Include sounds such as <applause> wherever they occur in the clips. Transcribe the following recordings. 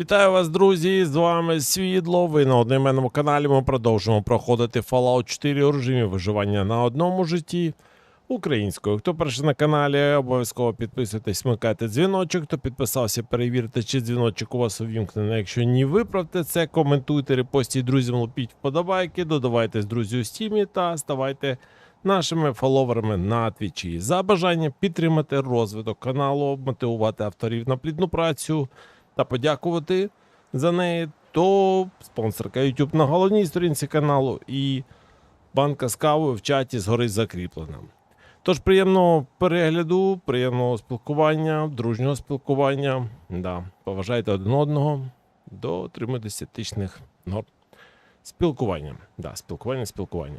Вітаю вас, друзі! З вами Світло. Ви на одноіменному каналі. Ми продовжуємо проходити Fallout 4 у режимі виживання на одному житті українською. Хто перший на каналі, обов'язково підписуйтесь, смикайте дзвіночок. Хто підписався, перевірте, чи дзвіночок у вас увімкнений. Якщо ні, виправте це, коментуйте, репостіть друзям, лупіть вподобайки, додавайтесь друзі у стімі та ставайте нашими фоловерами на твічі. За бажання підтримати розвиток каналу, мотивувати авторів на плідну працю та подякувати за неї, то спонсорка YouTube на головній сторінці каналу і банка з кавою в чаті згори закріплена. Тож приємного перегляду, приємного спілкування, дружнього спілкування. Да, поважайте один одного, дотримуйтеся етичних норм. Спілкування. Да, спілкування, спілкування.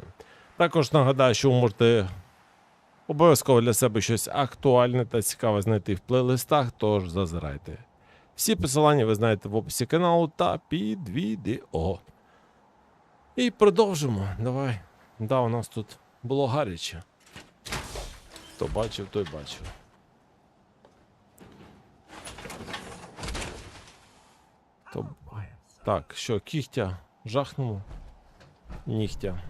Також нагадаю, що ви можете обов'язково для себе щось актуальне та цікаве знайти в плейлистах, тож зазирайте. Всі посилання ви знаєте в описі каналу та під відео. І продовжимо. Давай. Да, у нас тут було гаряче. Хто бачив, той бачив. То... Так, що, кігтя жахнуло? Нігтя.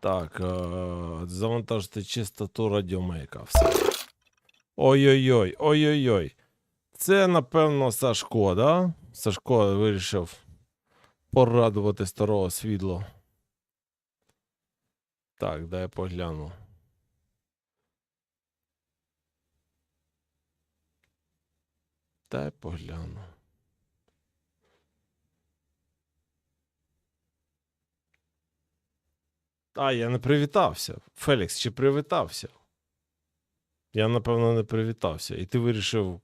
Так, е- завантажити чистоту радіомейка. Все. Ой-ой-ой, ой-ой-ой. Це, напевно, Сашко, да? Сашко вирішив порадувати старого світло. Так, дай погляну. Дай погляну. А, я не привітався. Фелікс, чи привітався? Я, напевно, не привітався. І ти вирішив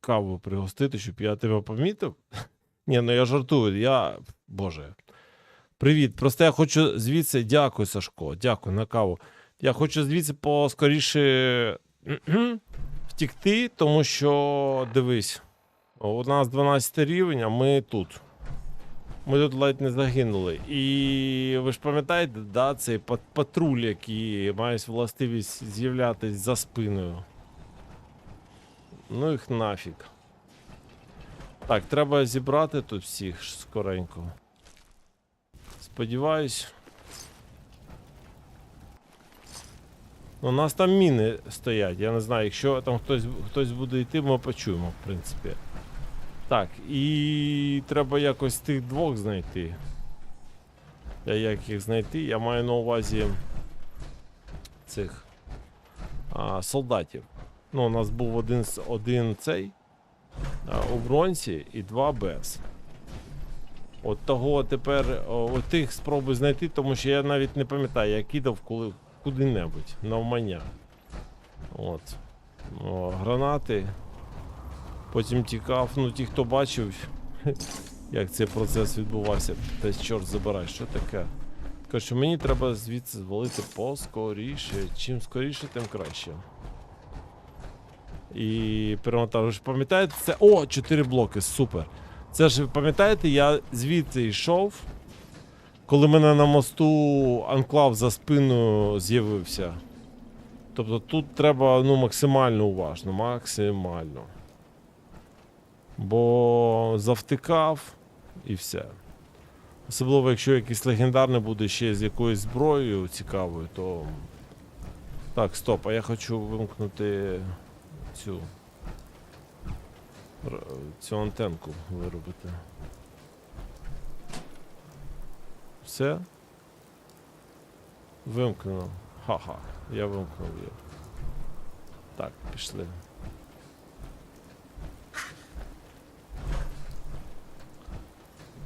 каву пригостити, щоб я тебе помітив? <laughs> Ні, ну я жартую. Я. Боже. Привіт. Просто я хочу звідси. Дякую, Сашко. Дякую на каву. Я хочу звідси поскоріше втікти, тому що дивись, у нас 12 рівень, а ми тут. Ми тут ледь не загинули. І ви ж пам'ятаєте, да, цей пат- патруль, який має властивість з'являтись за спиною. Ну їх нафіг. Так, треба зібрати тут всіх скоренько. Сподіваюсь. У нас там міни стоять. Я не знаю, якщо там хтось, хтось буде йти, ми почуємо, в принципі. Так, і треба якось тих двох знайти. Я як їх знайти? Я маю на увазі цих а, солдатів. Ну, у нас був один, один цей а, у бронзі і два без. От того тепер от тих спробую знайти, тому що я навіть не пам'ятаю, я кидав куди-небудь навмання. От. О, гранати. Потім тікав. Ну, ті, хто бачив, <laughs> як цей процес відбувався, та чорт забирай, що таке? Каже, мені треба звідси звалити поскоріше. Чим скоріше, тим краще. І перемотав. Ж пам'ятаєте це? О, 4 блоки, супер. Це ж пам'ятаєте, я звідси йшов, коли мене на мосту анклав за спиною з'явився. Тобто тут треба ну, максимально уважно, максимально. Бо завтикав і все. Особливо, якщо якийсь легендарний буде ще з якоюсь зброєю цікавою, то. Так, стоп, а я хочу вимкнути цю. цю антенку виробити. Все? Вимкнено. Ха-ха, я вимкнув її. Так, пішли.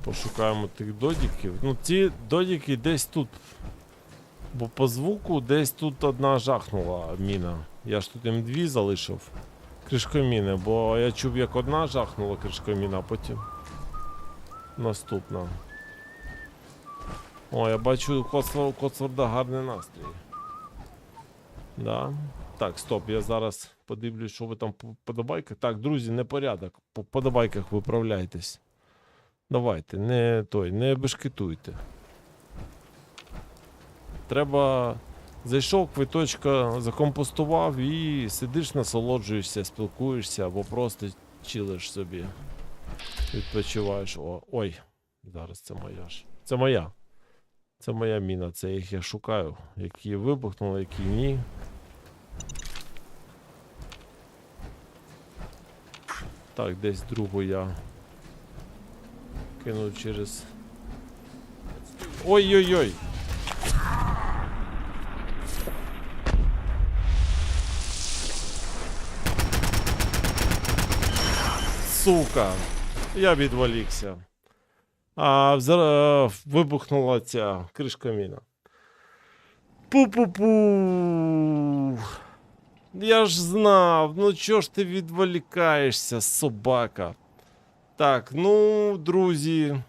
Пошукаємо тих додіків. Ну, ці додіки десь тут. Бо по звуку десь тут одна жахнула міна. Я ж тут їм дві залишив. Кришкоміни, бо я чув, як одна жахнула кришкоміна, а потім наступна. О, я бачу у Коцварда гарний настрій. Да. Так, стоп, я зараз подивлюсь, що ви там по подобайках. Так, друзі, непорядок. По подобайках виправляйтесь. Давайте, не той, не бешкетуйте. Треба Зайшов, квиточка закомпостував і сидиш, насолоджуєшся, спілкуєшся або просто чилиш собі. Відпочиваєш. О, ой, зараз це моя ж. Це моя. Це моя міна, це їх я шукаю. Які вибухнули, які ні. Так, десь другу я кинув через. Ой-ой-ой! Сука! Я відволікся. А вза- е, вибухнула ця кришка міна. Пу-пу-пу. Я ж знав, ну чого ж ти відволікаєшся, собака? Так, ну, друзі.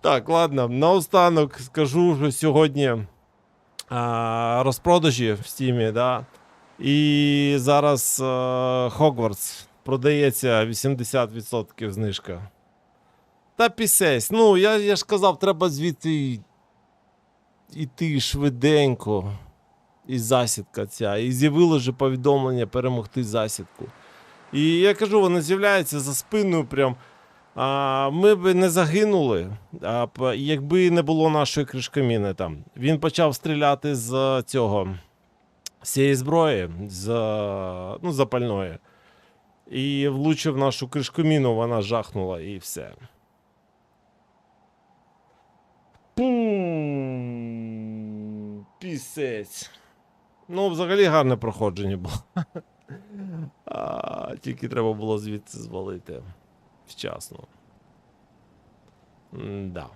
Так, ладно, наостанок скажу, що сьогодні а, розпродажі в стімі, да. І зараз Хогвартс продається 80% знижка. Та пісесь. Ну, я, я ж казав, треба звідти йти швиденько. І засідка ця. І з'явило вже повідомлення перемогти засідку. І я кажу, вона з'являється за спиною прям. А, ми б не загинули, а, якби не було нашої кришкаміни там. Він почав стріляти з цього з цієї зброї, з ну, запальної. І влучив нашу кришкоміну, вона жахнула і все. Пум, Пісець. Ну, взагалі гарне проходження було. <laughs> А, тільки треба було звідси звалити вчасно. Да.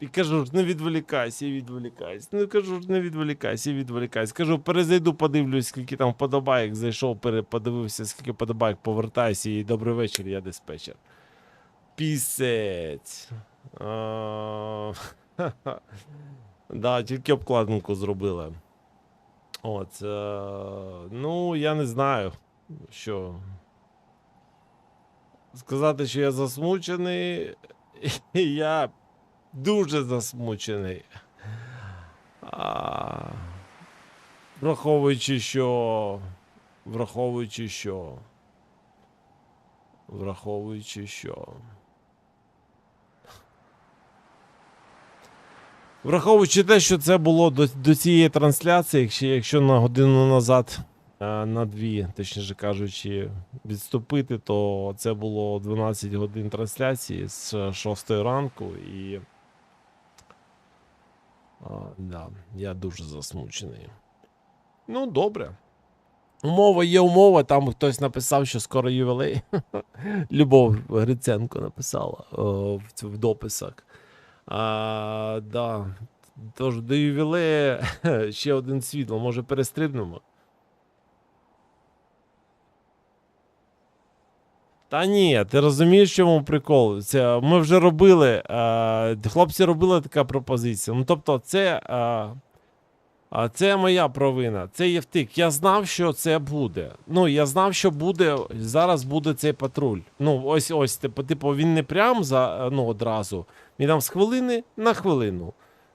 І кажу ж, не відволікайся, відволікайся. Ну кажу ж, не відволікайся, відволікайся. Кажу, перезайду, подивлюсь, скільки там вподобайок. Зайшов, подивився, скільки вподобайок, повертайся і добрий вечір, я диспетчер. Пісець. <laughs> Да, тільки обкладинку зробили. От. е, Ну, я не знаю, що. Сказати, що я засмучений, <laughs> я дуже засмучений. А, враховуючи, що. Враховуючи, що. Враховуючи, що. Враховуючи те, що це було до, до цієї трансляції, якщо, якщо на годину назад, е, на дві, точніше кажучи, відступити, то це було 12 годин трансляції з 6 ранку і. А, да, я дуже засмучений. Ну, добре. Умова є умова, там хтось написав, що скоро ювілей. <laughs> Любов Гриценко написала о, в, в дописах. А, да. Тож до ювілея <laughs> ще один світло, може перестрибнемо. Та ні, ти розумієш, чому прикол? Це ми вже робили. Е, хлопці робили така пропозиція. Ну, тобто, це. А, а це моя провина. Це є втик. Я знав, що це буде. Ну, я знав, що буде. Зараз буде цей патруль. Ну, ось ось, типу, типу, він не прям за ну, одразу. Він там з хвилини на хвилину.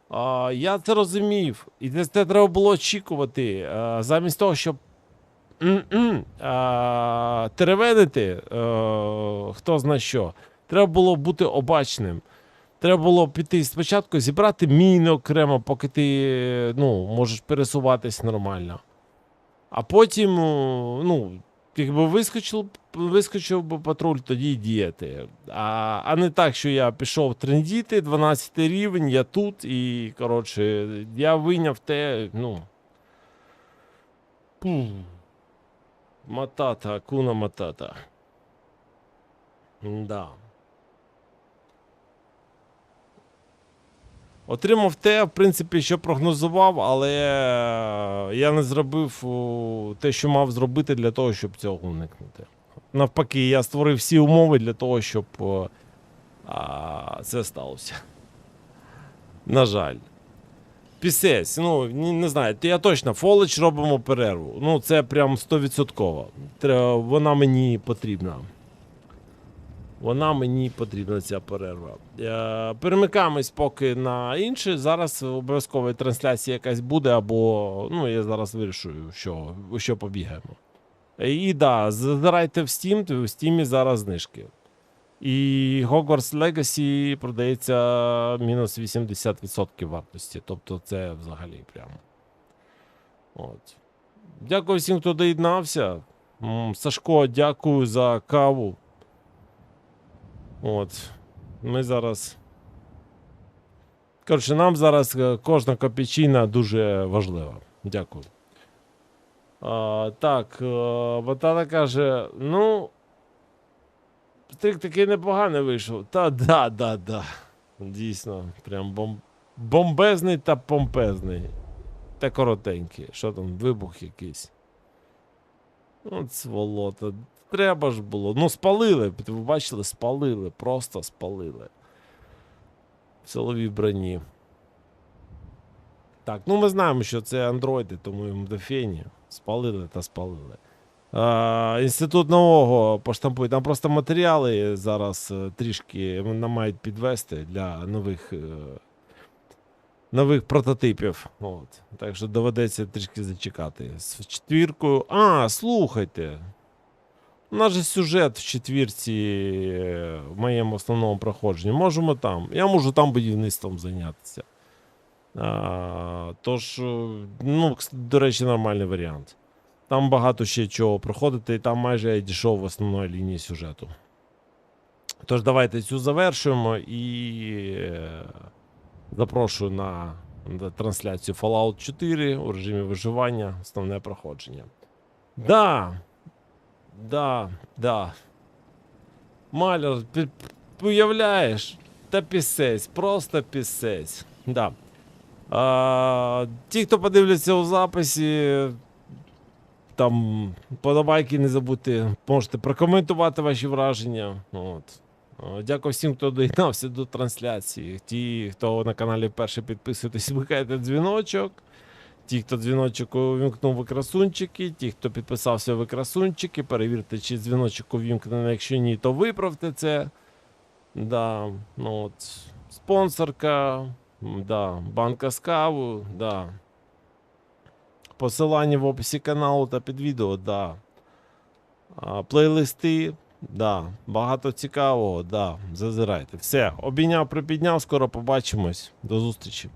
А, я це розумів. І це, це треба було очікувати. А, замість того, щоб теревенити, е, хто зна що. Треба було бути обачним. Треба було піти спочатку, зібрати міни окремо, поки ти ну, можеш пересуватись нормально. А потім, ну, якби вискочив, вискочив би патруль, тоді діяти. А, а не так, що я пішов трендіти, 12 рівень, я тут, і, коротше, я вийняв те, ну. Пух. Матата, акуна матата. Да. Отримав те, в принципі, що прогнозував, але я не зробив те, що мав зробити для того, щоб цього уникнути. Навпаки, я створив всі умови для того, щоб а, це сталося. На жаль. Пісець, ну не, не знаю, я точно фолич робимо перерву. Ну, це прям 100%. Вона мені потрібна. Вона мені потрібна ця перерва. Е, перемикаємось поки на інше. Зараз обов'язкова трансляція якась буде, або ну я зараз вирішую, що, що побігаємо. І да, задирайте в Steam, то в Steam зараз знижки. І Hogwarts Legacy продається мінус 80% вартості. Тобто це взагалі прямо. От. Дякую всім, хто доєднався. Сашко, дякую за каву. От. Ми зараз. Коротше, нам зараз е, кожна копійчина дуже важлива. Дякую. А, так, е, Батана каже: ну. Стрік такий непоганий вийшов. Та да, да, да. Дійсно, прям бом... бомбезний та помпезний. Та коротенький. Що там, вибух якийсь. От сволота. Треба ж було. Ну, спалили. Ви бачили, спалили. Просто спалили. В силовій броні. Так, ну ми знаємо, що це андроїди, тому їм до фені. Спалили та спалили. А, інститут нового поштампує. Там просто матеріали зараз е, трішки нам мають підвести для нових, е, нових прототипів. От. Так що доведеться трішки зачекати. З четвіркою. А, слухайте. У нас же сюжет в четвірці е, в моєму основному проходженні. Можемо там. Я можу там будівництвом зайнятися. А, тож, е, ну, до речі, нормальний варіант. Там багато ще чого проходити, і там майже я дійшов в основної лінії сюжету. Тож, давайте цю завершуємо і е, запрошую на, на трансляцію Fallout 4 у режимі виживання, основне проходження. Да. Да, да. Маляр, уявляєш? Та пісець, просто пісець. Да. А, ті, хто подивляться у записі, там подобайки не забудьте, можете прокоментувати ваші враження. От. Дякую всім, хто доєднався до трансляції. Ті, хто на каналі вперше підписуєтесь, вмикайте дзвіночок. Ті, хто дзвіночок увімкнув ви красунчики, ті, хто підписався ви красунчики, перевірте, чи дзвіночок увімкнений. Якщо ні, то виправте це. Да, ну от, спонсорка, да, банка з каву, да. Посилання в описі каналу та під відео, да. А, плейлисти, да. Багато цікавого, да. Зазирайте. Все, обійняв, припідняв, скоро побачимось. До зустрічі.